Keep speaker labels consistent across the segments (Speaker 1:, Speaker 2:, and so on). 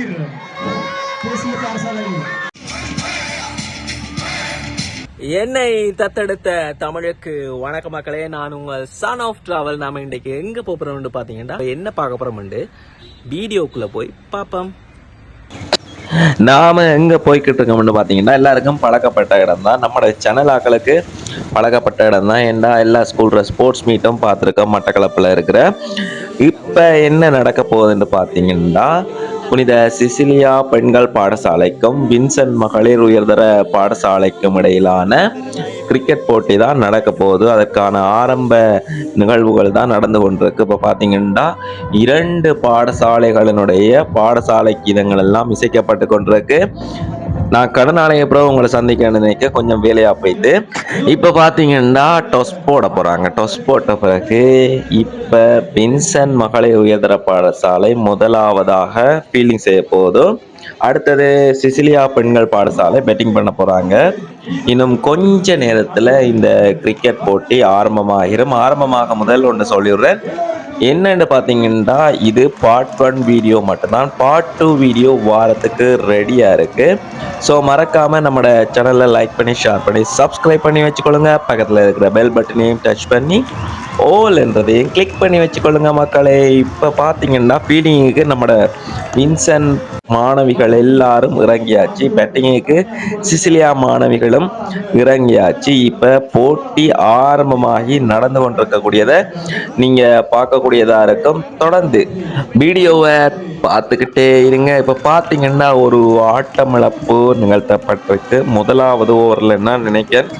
Speaker 1: மகளிர் தேசிய பாடசாலை
Speaker 2: என்னை தத்தெடுத்த தமிழுக்கு வணக்க மக்களே. நான் உங்கள் சன் ஆஃப் டிராவல் நாம இன்றைக்கு எங்க போறோம்னு பாத்தீங்கன்னா என்ன பார்க்க போறோம்னு வீடியோக்குள்ள போய் பார்ப்போம். நாம எங்க போய்கிட்டு இருக்கோம்னு பாத்தீங்கன்னா எல்லாருக்கும் பழக்கப்பட்ட இடம் தான் நம்மளோட சேனல் ஆக்களுக்கு பழக்கப்பட்ட இடம் தான் ஏன்னா எல்லா ஸ்கூல்ற ஸ்போர்ட்ஸ் மீட்டும் பார்த்துருக்கோம். மட்டக்களப்பில் இருக்கிற. இப்போ என்ன நடக்க போகுதுன்னு பார்த்தீங்கன்னா புனித சிசிலியா பெண்கள் பாடசாலைக்கும் வின்சென்ட் மகளிர் உயர்தர பாடசாலைக்கும் இடையிலான கிரிக்கெட் போட்டி தான் நடக்க போகுது. அதற்கான ஆரம்ப நிகழ்வுகள் தான் நடந்து கொண்டிருக்கு. இப்போ பார்த்தீங்கன்னா இரண்டு பாடசாலைகளினுடைய பாடசாலை கீதங்கள் எல்லாம் இசைக்கப்பட்டு கொண்டிருக்கு. நான் கடன் ஆணைய அப்புறம் உங்களை சந்திக்க நினைக்க கொஞ்சம் வேலையாக போயிட்டு இப்போ பார்த்தீங்கன்னா டொஸ் போட போகிறாங்க டொஸ் போட்ட பிறகு இப்போ வின்சென்ட் மகளிர் உயர்தர பாடசாலை முதலாவதாக ஃபீல்டிங் செய்ய போதும் அடுத்தது சிசிலியா பெண்கள் பாடசாலை பெட்டிங் பண்ண போகிறாங்க இன்னும் கொஞ்ச நேரத்தில் இந்த கிரிக்கெட் போட்டி ஆரம்பமாகிரும் ஆரம்பமாக முதல் ஒன்று சொல்லிடுறேன். என்னன்னு பார்த்தீங்கன்னா இது பார்ட் ஒன் வீடியோ மட்டும்தான். பார்ட் டூ வீடியோ வாரத்துக்கு ரெடியாக இருக்குது ஸோ மறக்காமல் நம்மளோட சேனலில் லைக் பண்ணி ஷேர் பண்ணி சப்ஸ்கிரைப் பண்ணி வச்சுக்கொள்ளுங்க. பக்கத்தில் இருக்கிற பெல் பட்டனையும் டச் பண்ணி ஓல் என்றதையும் கிளிக் பண்ணி வச்சுக்கொள்ளுங்க மக்களே. இப்போ பார்த்தீங்கன்னா ஃபீடிங்குக்கு நம்மளோட வின்சன் மாணவிகள் எல்லாரும் இறங்கியாச்சு. பேட்டிங்குக்கு சிசிலியா மாணவிகளும் இறங்கியாச்சு. இப்போ போட்டி ஆரம்பமாகி நடந்து கொண்டிருக்கக்கூடியதை நீங்கள் பார்க்கக்கூடியதாக இருக்கும். தொடர்ந்து வீடியோவை பார்த்துக்கிட்டே இருங்க. இப்போ பார்த்தீங்கன்னா ஒரு ஆட்டமிழப்பு நிகழ்த்தப்பட்டிருக்கு. முதலாவது ஓவரில் என்ன நினைக்கிறேன்?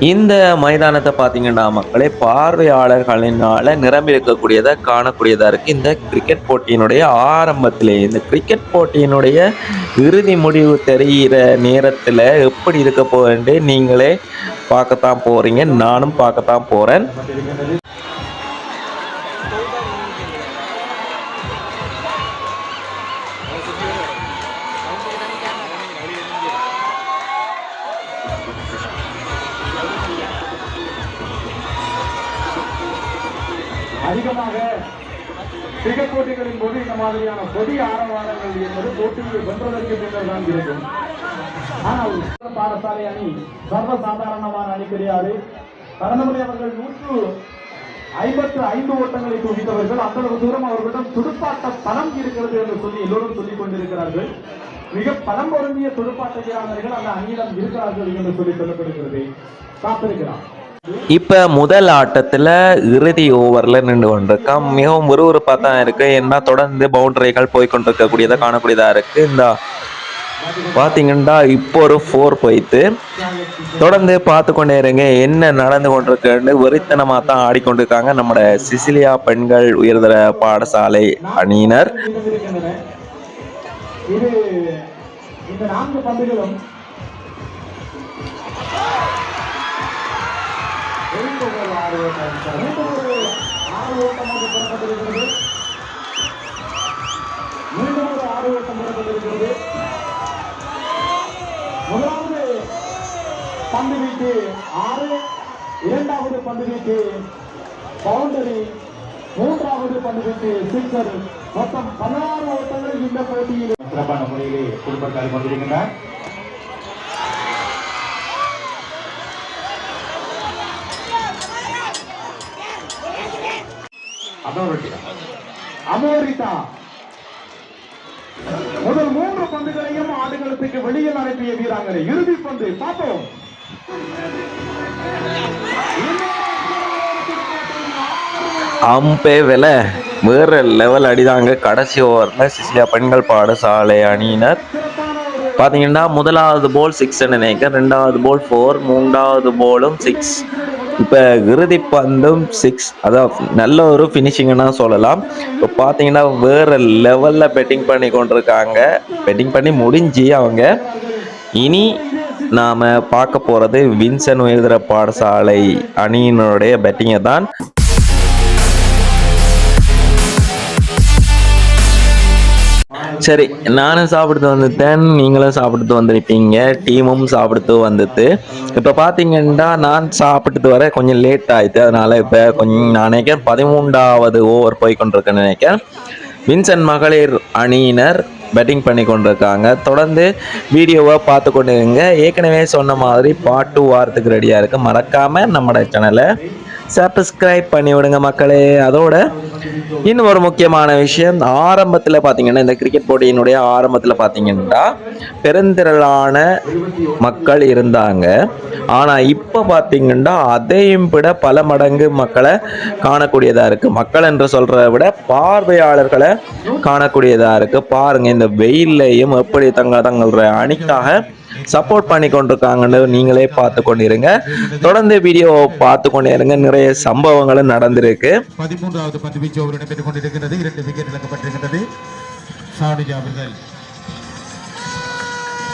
Speaker 2: இந்த மைதானத்தை பார்த்தீங்கன்னா மக்களே பார்வையாளர்களினால நிரம்பி இருக்கக்கூடியதை இருக்குது இந்த கிரிக்கெட் போட்டியினுடைய ஆரம்பத்திலே இந்த கிரிக்கெட் போட்டியினுடைய இறுதி முடிவு தெரிகிற நேரத்தில் எப்படி இருக்க போகுதுன்னு நீங்களே பார்க்கத்தான் போகிறீங்க நானும் பார்க்கத்தான்
Speaker 1: போகிறேன் கிரிக்கெட் போட்டிகளின் போது இந்த மாதிரியான பொதி ஆரவாரங்கள் என்பது போட்டியை வென்றதற்கு பின்னர் தான் இருக்கும். ஆனால் பாடசாலை அணி சர்வசாதாரணமான அணி கிடையாது கடந்த முறை அவர்கள் நூற்று ஐம்பத்து ஐந்து ஓட்டங்களை குவித்தவர்கள் அவ்வளவு அளவு தூரம் அவர்களிடம் துடுப்பாட்ட பணம் இருக்கிறது என்று சொல்லி எல்லோரும் சொல்லிக் கொண்டிருக்கிறார்கள். மிக பணம் பொருந்திய துடுப்பாட்ட வீராங்கனைகள் அந்த அணியிடம் இருக்கிறார்கள் என்று சொல்லி சொல்லப்படுகிறது காத்திருக்கிறார்
Speaker 2: இப்போ முதல் ஆட்டத்தில் இறுதி ஓவரில் நின்று கொண்டிருக்கான். மிகவும் விறுவிறுப்பாக தான் இருக்கு. ஏன்னா தொடர்ந்து பவுண்டரிகள் போய் கொண்டிருக்கக்கூடியதாக காணக்கூடியதாக இருக்கு. இந்த பார்த்தீங்கன்னா இப்போ ஒரு ஃபோர் போயிட்டு தொடர்ந்து பார்த்து கொண்டே இருங்க. என்ன நடந்து கொண்டிருக்குன்னு வெறித்தனமாக தான் ஆடிக்கொண்டிருக்காங்க நம்மளோட சிசிலியா பெண்கள் உயர்தர பாடசாலை அணியினர்.
Speaker 1: இந்த நான்கு பந்துகளும் மீண்டும் ஒரு ஆறு ஓட்டம் ஆறு வந்து பெறப்பட்டிருக்கிறது மீண்டும் ஒரு ஆறு ஓட்டம் பெறப்பட்டிருக்கிறது முதலாவது பந்து வீட்டு ஆறு இரண்டாவது பந்து வீட்டு பவுண்டரி மூன்றாவது பந்துக்கு சிக்ஸர் மொத்தம் பதினாறு ஓட்டங்கள் இந்த போட்டியில் சிறப்பான முறையிலே குடும்பத்தாரி கொண்டிருக்கின்றார் அமோரிதா முதல் மூன்று பந்துகளையும் ஆடுகளத்துக்கு வெளியில் அனுப்பிய வீராங்கனை. இறுதி பந்து. பார்ப்போம்.
Speaker 2: அம்பே விலை வேற லெவல் அடிதாங்க. கடைசி ஓவரில் சிசிலியா பெண்கள் பாடசாலை அணியினர். பார்த்தீங்கன்னா முதலாவது போல் சிக்ஸ் நினைக்கிறேன். ரெண்டாவது போல் ஃபோர் மூன்றாவது போலும் சிக்ஸ் இப்போ இறுதி பந்தும் சிக்ஸ் அதான் நல்ல ஒரு ஃபினிஷிங்னா சொல்லலாம். இப்போ பார்த்தீங்கன்னா வேறு லெவலில் பெட்டிங் பண்ணி கொண்டிருக்காங்க. பெட்டிங் பண்ணி முடிஞ்சு அவங்க. இனி நாம் பார்க்க போகிறது வின்சன் உயர்தர பாடசாலை அணியினுடைய பெட்டிங்கை தான். சரி நானும் சாப்பிட்டு வந்துட்டேன். நீங்களும் சாப்பிட்டு வந்திருப்பீங்க. டீமும் சாப்பிட்டு வந்துட்டு. இப்போ பார்த்தீங்கன்னா நான் சாப்பிட்டு வர கொஞ்சம் லேட் ஆயிடுது அதனால இப்போ கொஞ்சம் நான் நினைக்கிறேன் பதிமூன்றாவது ஓவர் போய் கொண்டிருக்கேன்னு நினைக்கிறேன். வின்சென்ட் மகளிர் அணியினர் பேட்டிங் பண்ணி கொண்டிருக்காங்க. தொடர்ந்து வீடியோவை பார்த்து கொண்டு இருங்க ஏற்கனவே சொன்ன மாதிரி பாட்டு வாரத்துக்கு ரெடியாக இருக்குது மறக்காமல் நம்மளோட சேனலை சப்ஸ்கிரைப் பண்ணி விடுங்க மக்களே. அதோட இன்னும் ஒரு முக்கியமான விஷயம் ஆரம்பத்தில் பார்த்தீங்கன்னா இந்த கிரிக்கெட் போட்டியினுடைய ஆரம்பத்தில் பார்த்தீங்கன்னா பெருந்திரளான மக்கள் இருந்தாங்க. ஆனால் இப்போ பார்த்தீங்கன்னா அதையும் விட பல மடங்கு மக்களை காணக்கூடியதாக இருக்குது மக்கள் என்று சொல்கிறத விட பார்வையாளர்களை காணக்கூடியதாக இருக்குது பாருங்கள் இந்த வெயில்லையும் எப்படி தங்க தங்களுடைய அணிக்காக சப்போர்ட் பண்ணி கொண்டிருக்காங்கன்னு நீங்களே பார்த்து கொண்டிருங்க தொடர்ந்து வீடியோ பார்த்து கொண்டே இருங்க நிறைய சம்பவங்களும் நடந்திருக்கு.
Speaker 3: பதிமூன்றாவது பந்து வீச்சு ஓவர் நடைபெற்றுக் கொண்டிருக்கிறது இரண்டு விக்கெட் இழக்கப்பட்டிருக்கிறது சானுஜா அவர்கள்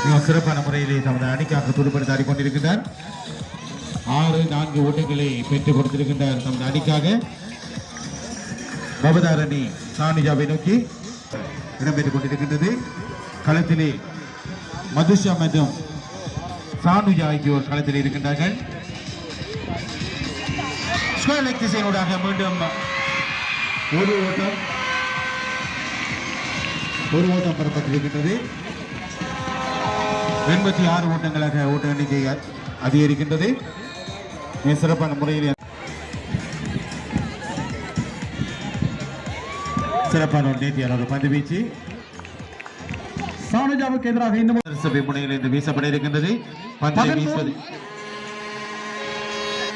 Speaker 3: மிக சிறப்பான முறையிலே தமது அணிக்காக துடுப்படுத்தி ஆடிக்கொண்டிருக்கிறார். ஆறு நான்கு ஓட்டங்களை பெற்றுக் கொடுத்திருக்கின்றார் தமது அணிக்காக. பபதாரணி அணி நோக்கி இடம்பெற்றுக் கொண்டிருக்கின்றது. களத்திலே மதுஷா மற்றும் சானுஜா ஆகியோர் களத்தில் இருக்கின்றார்கள். ஸ்கொயர் லெக் திசையினூடாக மீண்டும் ஒரு ஓட்டம். ஒரு ஓட்டம் பெறப்பட்டிருக்கின்றது. எண்பத்தி ஆறு ஓட்டங்களாக ஓட்ட எண்ணிக்கை அதிகரிக்கின்றது. மிக சிறப்பான முறையில் சிறப்பான ஒரு நேர்த்தியான ஒரு பந்து வீச்சு.
Speaker 1: சானுஜாவுக்கு எதிராக இன்னும்
Speaker 3: சபை முனையில் இருந்து வீசப்பட இருக்கின்றது. பந்திலை வீசுவது.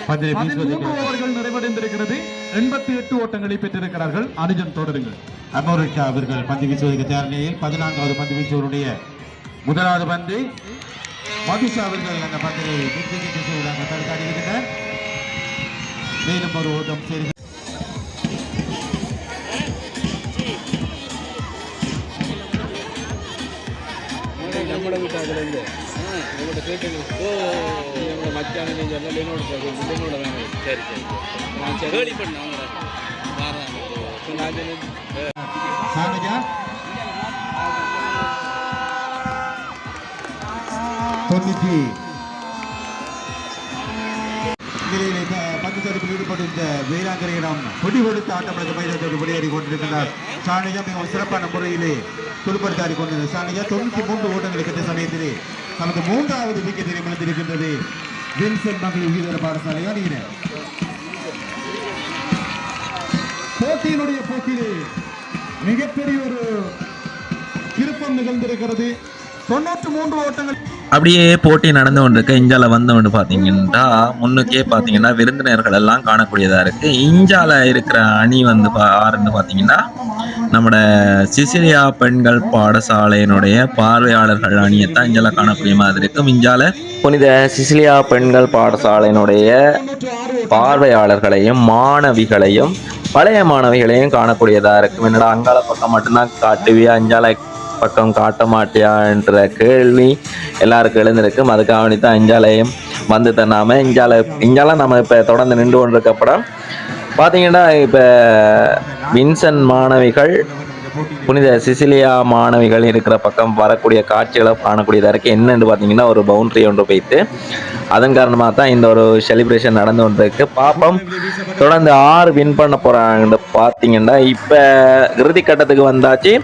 Speaker 3: பந்திலை வீசுவது
Speaker 1: ஓவர்கள் நிறைவடைந்திருக்கிறது. எண்பத்தி எட்டு ஓட்டங்களை பெற்றிருக்கிறார்கள். அனுஜன் தொடருங்கள்.
Speaker 3: அமெரிக்கா அவர்கள் பந்து வீசுவதற்கு தயார் நிலையில் பதினான்காவது பந்து வீசுவருடைய முதலாவது பந்து. மதுஷா அவர்கள் அந்த பந்தினை நிர்ணயிக்க திசையிலாக தடுத்தாடி இருக்கின்றனர் மேலும் ஒரு ஓட்டம் சேர்ந்து
Speaker 4: கிலோமீட்டர் அதுலேருந்து உங்களோட கேட்டு எங்களோட மத்தியானம் நீங்கள் எல்லாம் லெனோட லெனோட வேணும் சரி சரி நான் கேள்வி
Speaker 3: பண்ணேன் தொண்ணூற்றி தடுப்பில் ஈடுபட்டிருந்த வீராங்கரையிடம் பிடி கொடுத்த ஆட்டமிழந்த மைதானத்தோடு வெளியேறி கொண்டிருக்கிறார். சானியா மிகவும் சிறப்பான முறையிலே துடுப்படுத்தாடி கொண்டது. கொண்டிருந்த தொண்ணூற்றி மூன்று ஓட்டங்கள் பெற்ற சமயத்திலே தனது மூன்றாவது விக்கெட்டை இழந்திருக்கின்றது வின்சென்ட் மகளிர் உயர்தர பாடசாலை அணியினர்
Speaker 1: போட்டியினுடைய போக்கிலே மிகப்பெரிய ஒரு திருப்பம் நிகழ்ந்திருக்கிறது. தொண்ணூற்று மூன்று ஓட்டங்கள்
Speaker 2: அப்படியே போட்டி நடந்து கொண்டிருக்கு இஞ்சால வந்தவொன்று பார்த்தீங்கன்னா முன்னுக்கே பார்த்தீங்கன்னா விருந்தினர்கள் எல்லாம் காணக்கூடியதாக இருக்கு. இஞ்சால இருக்கிற அணி வந்து பா- ஆறுன்னு பார்த்தீங்கன்னா நம்மட சிசிலியா பெண்கள் பாடசாலையினுடைய பார்வையாளர்கள் அணியை தான் இஞ்சால காணக்கூடிய மாதிரி இருக்கும். இஞ்சால புனித சிசிலியா பெண்கள் பாடசாலையினுடைய பார்வையாளர்களையும் மாணவிகளையும் பழைய மாணவிகளையும் காணக்கூடியதாக இருக்கும். என்னடா அங்கால பக்கம் மட்டும்தான் காட்டுவியா? அஞ்சால பக்கம் காட்ட மாட்டியான்ற கேள்வி எல்லாருக்கும் எழுந்திருக்கும் அதுக்காக தான் இஞ்சாலையும் வந்து தன்னாம இஞ்சால இஞ்சாலாம் நம்ம இப்போ தொடர்ந்து நின்று கொண்டிருக்கப்படம். பார்த்தீங்கன்னா இப்போ வின்சன் மாணவிகள் புனித சிசிலியா மாணவிகள் இருக்கிற பக்கம் வரக்கூடிய காட்சிகளை காணக்கூடியதாக இருக்குது என்னென்னு பார்த்தீங்கன்னா ஒரு பவுண்டரி ஒன்று வைத்து அதன் காரணமாக தான் இந்த ஒரு செலிப்ரேஷன் நடந்து கொண்டிருக்கு. பாப்பம் தொடர்ந்து ஆறு வின் பண்ண போகிறாங்கன்னு பார்த்தீங்கன்னா இப்போ இறுதி கட்டத்துக்கு வந்தாச்சு.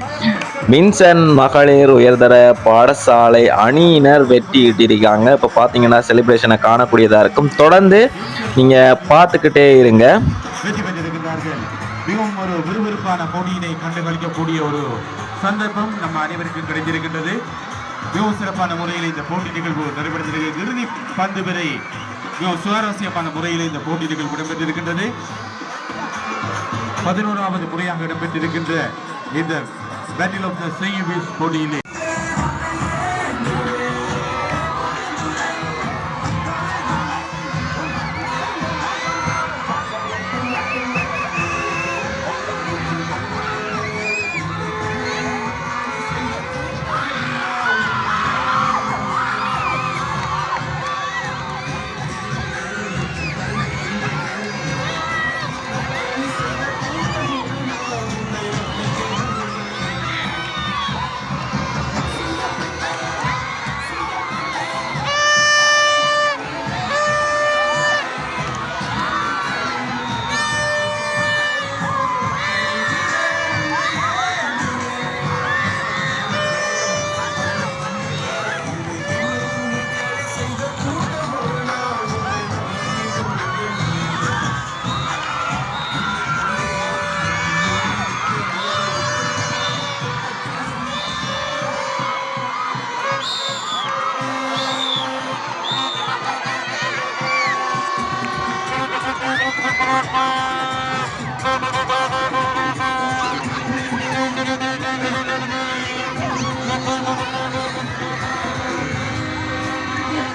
Speaker 2: வின்சன் மகளிர் உயர்தர பாடசாலை அணியினர் வெற்றி ஈட்டியிருக்காங்க இப்போ பார்த்தீங்கன்னா செலிப்ரேஷனை காணக்கூடியதாக இருக்கும். தொடர்ந்து நீங்கள் பார்த்துக்கிட்டே இருங்க.
Speaker 3: மிகவும் ஒரு விறுவிறுப்பான போட்டியினை கண்டு கழிக்கக்கூடிய ஒரு சந்தர்ப்பம் நம்ம அனைவருக்கும் கிடைத்திருக்கின்றது. மிகவும் சிறப்பான முறையில் இந்த போட்டி நிகழ்வு நடைபெற்றிருக்கிறது இறுதி பந்து வரை மிகவும் சுவாரஸ்யமான முறையில் இந்த போட்டி நிகழ்வு இடம்பெற்றிருக்கின்றது. பதினோராவது முறையாக இடம்பெற்றிருக்கின்ற இந்த பேட்டில் ஆஃப் த செய்யுவிஸ் போட்டியிலே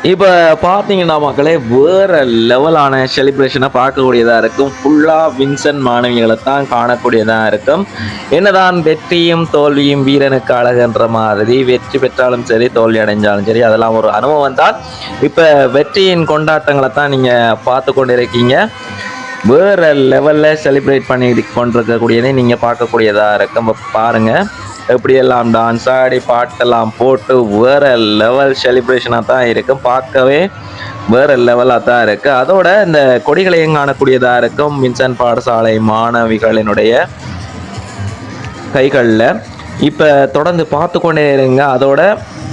Speaker 2: இப்போ பார்த்தீங்கன்னா மக்களே வேறு லெவலான செலிப்ரேஷனை பார்க்கக்கூடியதாக இருக்கும். ஃபுல்லாக வின்சென்ட் மாணவிகளை தான் காணக்கூடியதாக இருக்கும். என்னதான் வெற்றியும் தோல்வியும் வீரனுக்கு அழகுன்ற மாதிரி வெற்றி பெற்றாலும் சரி தோல்வி அடைஞ்சாலும் சரி அதெல்லாம் ஒரு அனுபவம் தான். இப்போ வெற்றியின் கொண்டாட்டங்களை தான் நீங்கள் பார்த்து கொண்டு இருக்கீங்க வேறு லெவலில் செலிப்ரேட் பண்ணி கொண்டிருக்கக்கூடியதை நீங்கள் பார்க்கக்கூடியதாக இருக்கும். பாருங்கள் எப்படியெல்லாம் டான்ஸ் ஆடி பாட்டெல்லாம் போட்டு வேறு லெவல் செலிப்ரேஷனாக தான் இருக்கும் பார்க்கவே வேறு லெவலாக தான் இருக்குது அதோட இந்த கொடிகளையும் காணக்கூடியதாக இருக்கும். மின்சன் பாடசாலை மாணவிகளினுடைய கைகளில். இப்போ தொடர்ந்து பார்த்து கொண்டே இருங்க. அதோட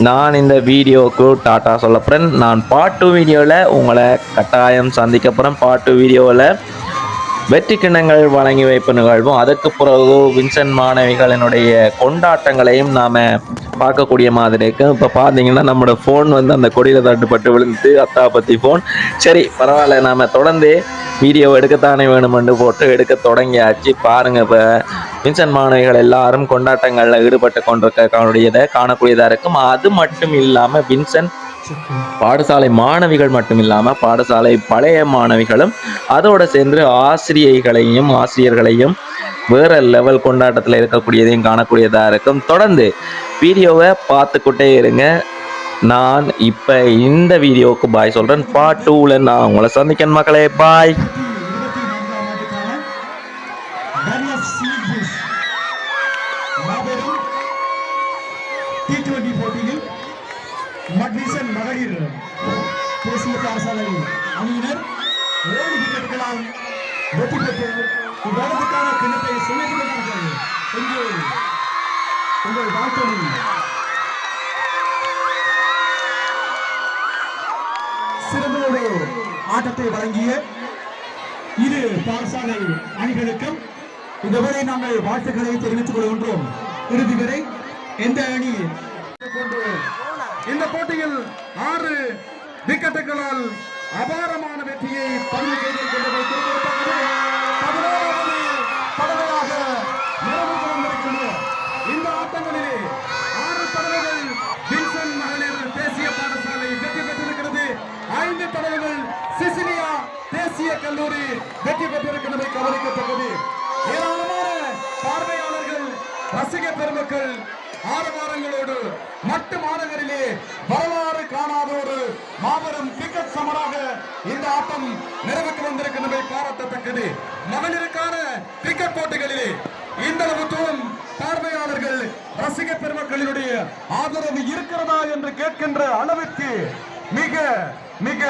Speaker 2: நான் இந்த வீடியோவுக்கு டாட்டா சொல்ல போகிறேன் நான் பாட்டு வீடியோவில் உங்களை கட்டாயம் சந்திக்க போகிறேன் பாட்டு வீடியோவில் வெற்றி கிண்ணங்கள் வழங்கி வைப்பு நிகழ்வும் அதற்கு பிறகு வின்சென்ட் மாணவிகளினுடைய கொண்டாட்டங்களையும் நாம் பார்க்கக்கூடிய மாதிரி இருக்கு. இப்போ பார்த்தீங்கன்னா நம்மளோட ஃபோன் வந்து அந்த கொடியில் தட்டுப்பட்டு விழுந்து அத்தா பற்றி ஃபோன் சரி பரவாயில்ல. நாம் தொடர்ந்து வீடியோ எடுக்கத்தானே வேணுமென்று போட்டு எடுக்க தொடங்கியாச்சு. பாருங்கள் இப்போ வின்சென்ட் மாணவிகள் எல்லாரும் கொண்டாட்டங்களில் ஈடுபட்டு கொண்டிருக்க காணக்கூடியதாக இருக்கும். அது மட்டும் இல்லாமல் வின்சென்ட் பாடசாலை மாணவிகள் மட்டும் இல்லாமல் பாடசாலை பழைய மாணவிகளும் அதோட சேர்ந்து ஆசிரியைகளையும் ஆசிரியர்களையும் வேற லெவல் கொண்டாட்டத்தில் இருக்கக்கூடியதையும் காணக்கூடியதாக இருக்கும். தொடர்ந்து வீடியோவை பார்த்துக்கிட்டே இருங்க. நான் இப்போ இந்த வீடியோவுக்கு பாய் சொல்கிறேன் பார்ட் டூவில் நான் உங்களை சந்திக்கன் மக்களே. பாய்
Speaker 1: ஆட்டத்தை வழங்கிய இரு பாடசாலை அணிகளுக்கும் இதுவரை நாங்கள் வாழ்த்துக்களை தெரிவித்துக் கொள்கின்றோம். இறுதி வரை எந்த அணி? இந்த போட்டியில் ஆறு விக்கெட்டுகளால் அபாரமான வெற்றியை பதிவு செய்து கொண்டதை குறிப்பிடத்தக்கது பதினோராவது தடவையாக நிறைவுக்கு வந்திருக்கின்ற இந்த ஆட்டங்களிலே ஆறு தடவைகள் வின்சன் மகளிர் தேசிய பாடசாலை வெற்றி பெற்றிருக்கிறது ஐந்து தடவைகள் சிசிலியா தேசிய கல்லூரி வெற்றி பெற்றிருக்கிறது கவனிக்கத்தக்கது ஏராளமான பார்வையாளர்கள் ரசிக பெருமக்கள் ஆரவாரங்களோடு மட்டு மாநகரிலே வரலாறு காணாத ஒரு மாபெரும் கிரிக்கெட் சமராக இந்த ஆட்டம் நிறைவுக்கு வந்திருக்கின்றமை பாராட்டத்தக்கது. மகளிருக்கான கிரிக்கெட் போட்டிகளிலே இந்த அளவு தூரம் பார்வையாளர்கள் ரசிக பெருமக்களினுடைய ஆதரவு இருக்கிறதா என்று கேட்கின்ற அளவிற்கு மிக மிக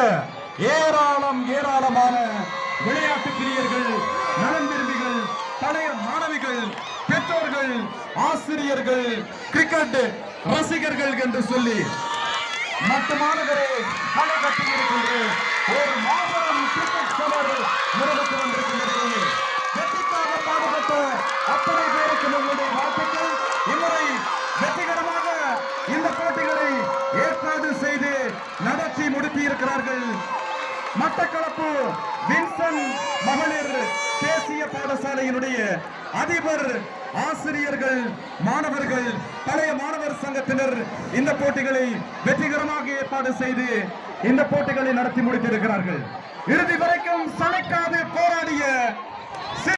Speaker 1: ஏராளம் ஏராளமான விளையாட்டு பிரியர்கள் நலன் விரும்பிகள் பழைய மாணவிகள் பெற்றோர்கள் ஆசிரியர்கள் கிரிக்கெட் ரசிகர்கள் என்று சொல்லி மற்ற மாநகரே களை கட்டியிருக்கின்ற ஒரு மாபெரும் கிரிக்கெட் தொடர் நிறைவுக்கு வந்திருக்கின்றது வெற்றிக்காக பாடுபட்ட அத்தனை பேருக்கு நம்முடைய வாழ்த்துக்கள். இம்முறை வெற்றிகரமாக இந்த போட்டிகளை ஏற்பாடு செய்து நடத்தி முடித்திருக்கிறார்கள். மட்டக்களப்பு வின்சன் மகளிர் தேசிய பாடசாலையினுடைய அதிபர் ஆசிரியர்கள் மாணவர்கள் பழைய மாணவர் சங்கத்தினர் இந்த போட்டிகளை வெற்றிகரமாக ஏற்பாடு செய்து இந்த போட்டிகளை நடத்தி முடித்திருக்கிறார்கள். இறுதி வரைக்கும் சளைக்காது